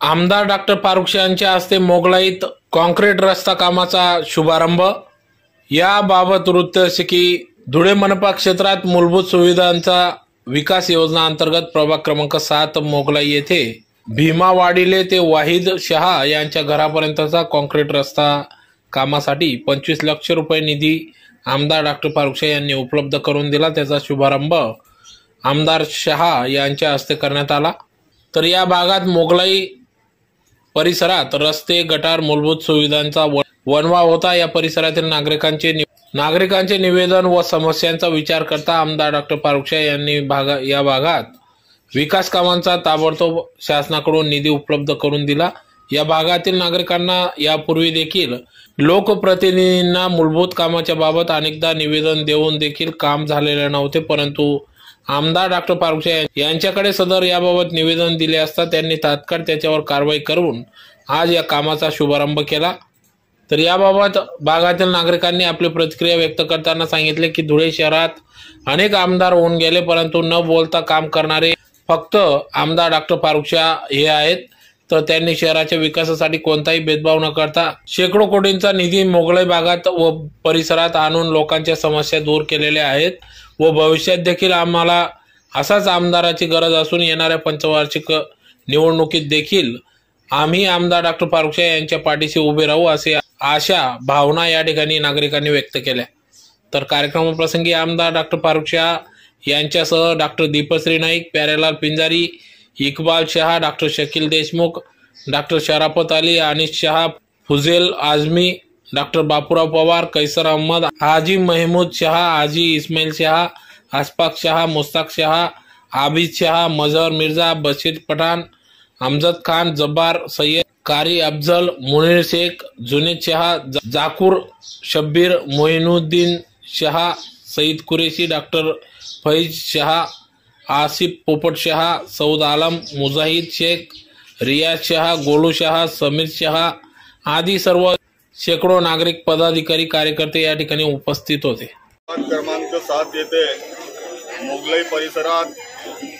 आमदार डॉक्टर फारुख यांच्या हस्ते मोगलाईत कॉन्क्रीट रस्ता कामाचा शुभारंभ. याबाबत वृत्त असे की धुळे मनपा क्षेत्रात मूलभूत सुविधांचा विकास योजना अंतर्गत प्रभाग क्रमांक सात मोगलाई येथे भीमावाडीले ते वाहिद शहा यांच्या घरापर्यंतचा कॉन्क्रीट रस्ता कामासाठी पंचवीस लक्ष रुपये निधी आमदार डॉक्टर फारुख यांनी उपलब्ध करून दिला. त्याचा शुभारंभ आमदार शहा यांच्या हस्ते करण्यात आला. तर या भागात मोगलाई परिसरात रस्ते गटार मूलभूत सुविधांचा वणवा होता. या परिसरातील नागरिकांचे नागरिकांचे निवेदन व समस्यांचा विचार करता आमदार डॉक्टर पारुक्षे यांनी भागा या भागात विकास कामांचा ताबडतोब शासनाकडून निधी उपलब्ध करून दिला. या भागातील नागरिकांना यापूर्वी देखील लोकप्रतिनिधींना मूलभूत कामाच्या बाबत अनेकदा निवेदन देऊन देखील काम झालेले नव्हते परंतु आमदार डॉक्टर पारुक्षे यांच्याकडे सदर याबाबत निवेदन दिले असता त्यांनी तात्काळ त्याच्यावर कारवाई करून आज या कामाचा शुभारंभ केला. तर याबाबत भागातील नागरिकांनी आपली प्रतिक्रिया व्यक्त करताना सांगितले की धुळे शहरात अनेक आमदार होऊन गेले परंतु न बोलता काम करणारे फक्त आमदार डॉक्टर पारुक्षा हे आहेत. तर त्यांनी शहराच्या विकासासाठी कोणताही भेदभाव न करता शेकडो कोटींचा निधी मोगलाई भागात व परिसरात आणून लोकांच्या समस्या दूर केलेल्या आहेत व भविष्यात देखील आम्हाला असाच आमदाराची गरज असून येणाऱ्या पंचवार्षिक निवडणुकीत देखील आम्ही आमदार डॉक्टर पारुक्षे यांच्या पाठीशी उभे राहू असे आशा भावना या ठिकाणी नागरिकांनी व्यक्त केल्या. तर कार्यक्रमाप्रसंगी आमदार डॉक्टर पारुक्षा यांच्यासह doctor Deepshree Naik Pyarelal Pinjari Iqbal Shah doctor Shakeel Deshmukh doctor Sharafat Ali आणि शहा फुजेल आझमी डॉक्टर बापूराव पवार कैसर अहमद हाजी महमूद शहा हाजी इस्माईल शहा अशफाक शहा मुस्ताक शहा आबिद शहा मजहर मिर्झा बशीर पठाण अमजद खान जब्बार सय्यद कारी अफजल मुनीर शेख जुनेद शहा जाकूर शब्बीर मोइनुद्दीन शहा सईद कुरेशी डॉक्टर फैज शहा आसिफ पोपट शहा सौद आलम मुजाहिद शेख रियाज शहा गोलू शहा समीर शहा आदी सर्व शेकडो नागरिक पदाधिकारी कार्यकर्ते या ठिकाणी उपस्थित होते. क्रमांक सात येथे मोगलाई परिसरात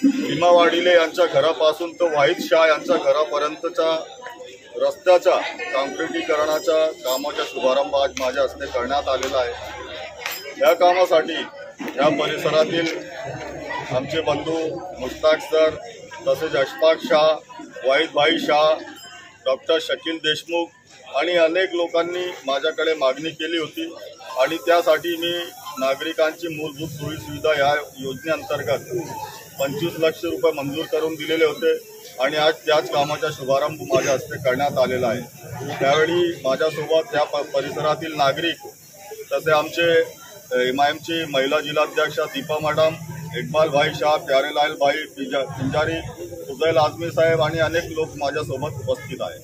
भीमा वाडिले यांच्या घरापासून तर वाहिद शाह यांच्या घरापर्यंतच्या रस्त्याच्या काँक्रिटीकरणाच्या कामाचा शुभारंभ आज माझ्या हस्ते करण्यात आलेला आहे. या कामासाठी या परिसरातील आमचे बंधू मुश्ताक सर तसेच अशफाक शाह वाहिद भाई शाह डॉक्टर शकील देशमुख आणि अनेक लोकांनी माझ्याकडे मागणी केली होती. आणि त्यासाठी मी नागरिकांची मूलभूत सोयी सुविधा या योजनेअंतर्गत पंचवीस लक्ष रुपये मंजूर करून दिलेले होते आणि आज त्याच कामाचा शुभारंभ माझ्या हस्ते करण्यात आलेला आहे. त्यावेळी माझ्यासोबत त्या प- परिसरातील नागरिक तसे आमचे एम आय एमची महिला जिल्हाध्यक्षा दीपा मॅडम इकबाल भाई शाह प्यारेलाल भाई पिजा पिंजारी फुजैल आझमी साहेब आणि अनेक लोक माझ्यासोबत उपस्थित आहेत.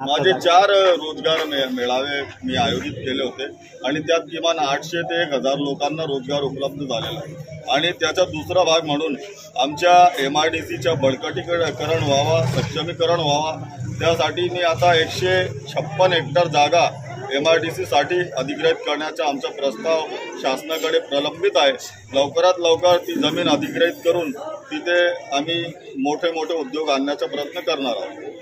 माझे चार रोजगार मे- मेळावे मी आयोजित केले होते आणि त्यात किमान आठशे ते एक हजार लोकांना रोजगार उपलब्ध झालेला आहे. आणि त्याचा दुसरा भाग म्हणून आमच्या एम आय डी सीच्या बळकटीकरण व्हावा सक्षमीकरण व्हावा त्यासाठी मी आता एकशे छप्पन हेक्टर जागा एम आय डी सीसाठी अधिग्रहित करण्याचा आमचा प्रस्ताव शासनाकडे प्रलंबित आहे. लवकरात लवकर ती जमीन अधिग्रहित करून तिथे आम्ही मोठे मोठे उद्योग आणण्याचा प्रयत्न करणार आहोत.